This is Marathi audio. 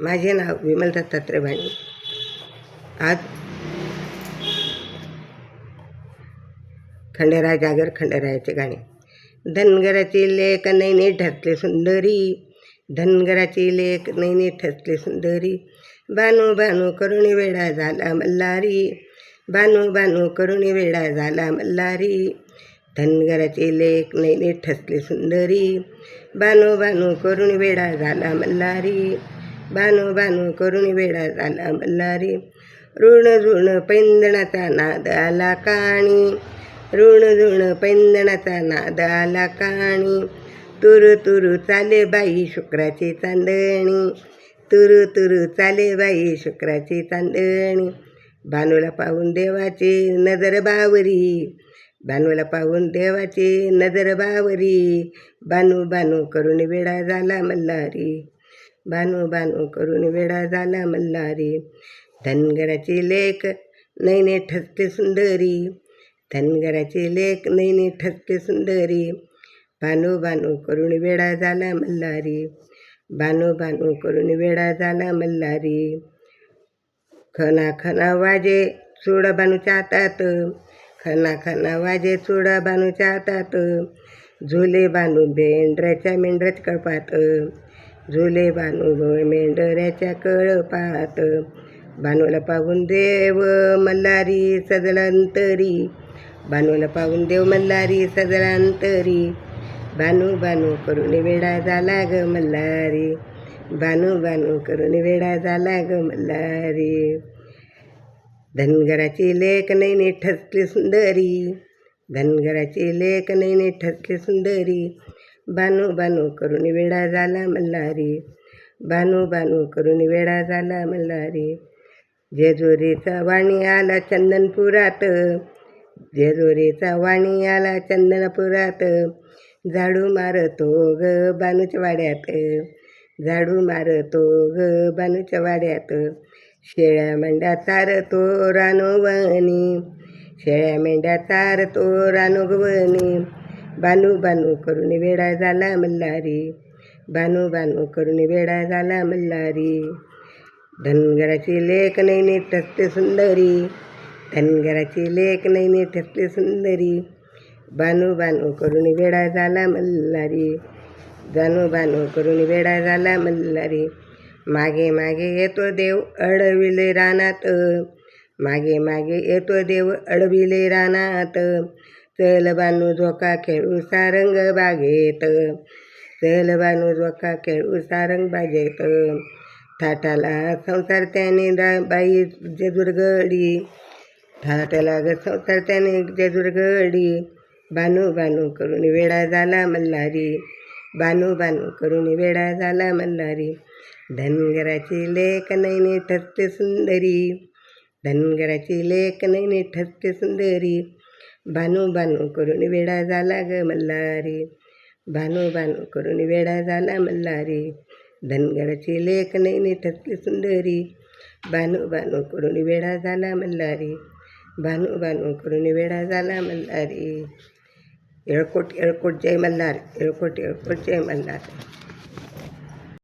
माझे नाव विमल दत्तात्रय आज खंडेराय जागर खंडेरायाचे गाणे. धनगराची लेख नैने ठसले सुंदरी धनगराची लेख नैने ठसले सुंदरी. बानू बानू करुणी वेडा झाला मल्हारी बानू बानू करुणी वेडा झाला मल्हारी. धनगराची लेख नैने ठसली सुंदरी बानू बानू करुणी वेडा झाला मल्हारी. बानो बानू करुणी वेडा झाला मल्हारी ऋण ऋण पैंदणाचा नाद आला काणी. ऋण ऋण पैंदणाचा नाद आला काणी. तुरु तुरु चाले बाई शुक्राची चांदणी. तुरु तुरु चाले बाई शुक्राची चांदणी. भानूला पाहून देवाची नजर बावरी. भानूला पाहून देवाची नजर बावरी. बानू बानू करून वेळा झाला मल्हारी बानू बानू करून वेडा झाला मल्हारी. धनगराची लेक नैने ठसते सुंदरी. धनगराची लेक नैने ठसते सुंदरी. बानू बानू करून वेडा झाला मल्हारी. बानू बानू करून वेडा झाला मल्हारी. खना खना वाजे चुडा बानूच्या हातात. खना खना वाजे चुडा बानूच्या हातात. झुले बानू मेंढऱ्याच्या मेंढ्राच कळपात. झुले बानू मेंढऱ्याच्या कळपात. बानूला पाहून देव मल्हारी सजलांतरी. बानूला पाहून देव मल्हारी सजलांतरी. बानू बानू करून वेडा झाला ग मल्हारी. बानू बानू करून वेडा झाला ग मल्हारी. धनगराची लेख नैने ठसली सुंदरी. धनगराची लेख नैने ठसली सुंदरी. बानू बानू करून वेडा झाला मल्हारी. बानू बानू करून वेडा झाला मल्हारी. जेजुरीचा वाणी आला चंदनपुरात. जेजुरीचा वाणी आला चंदनपुरात. झाडू मारतो ग बानूच्या वाड्यात. झाडू मारतो ग बानूच्या वाड्यात. शेळ्या मेंढ्या चारतो रानोवनी शेळ्या मेंढ्या चारतो रानोगवनी बानू बानू करून वेडा झाला मल्हारी. बानू बानू करून वेडा झाला मल्हारी. धनगराची लेख नैने ठसते सुंदरी. धनगराची लेख नैने ठसते सुंदरी. बानू बानू करून वेडा झाला मल्हारी. जानू बानू करून वेडा झाला मल्हारी. मागे मागे येतो देव अडविले रानात. मागे मागे येतो देव अडविले रानात. चल बानू झोका खेळू सारंग बागेत चल बानू झोका खेळू सारंग बागेत थाटाला संसार त्याने बाई जेजुरगडी थाटाला ग संसार त्याने जेजुरगडी बानू बानू करून वेडा झाला मल्हारी बानू बानू करून वेडा झाला मल्हारी धनगराची लेख नैने ठरते सुंदरी धनगराची लेख नैने ठरते सुंदरी बानू बानू करून वेडा झाला ग मल्हारी. भानू बानू करून वेडा झाला मल्हारी. धनगराची लेख नाही ठसली सुंदरी. बानू भानू करून वेडा झाला मल्हारी. बानू बानू करून वेडा झाला मल्हारी. येळकोट येळकोट जय मल्हार येळकोट येळकोट जय मल्हार.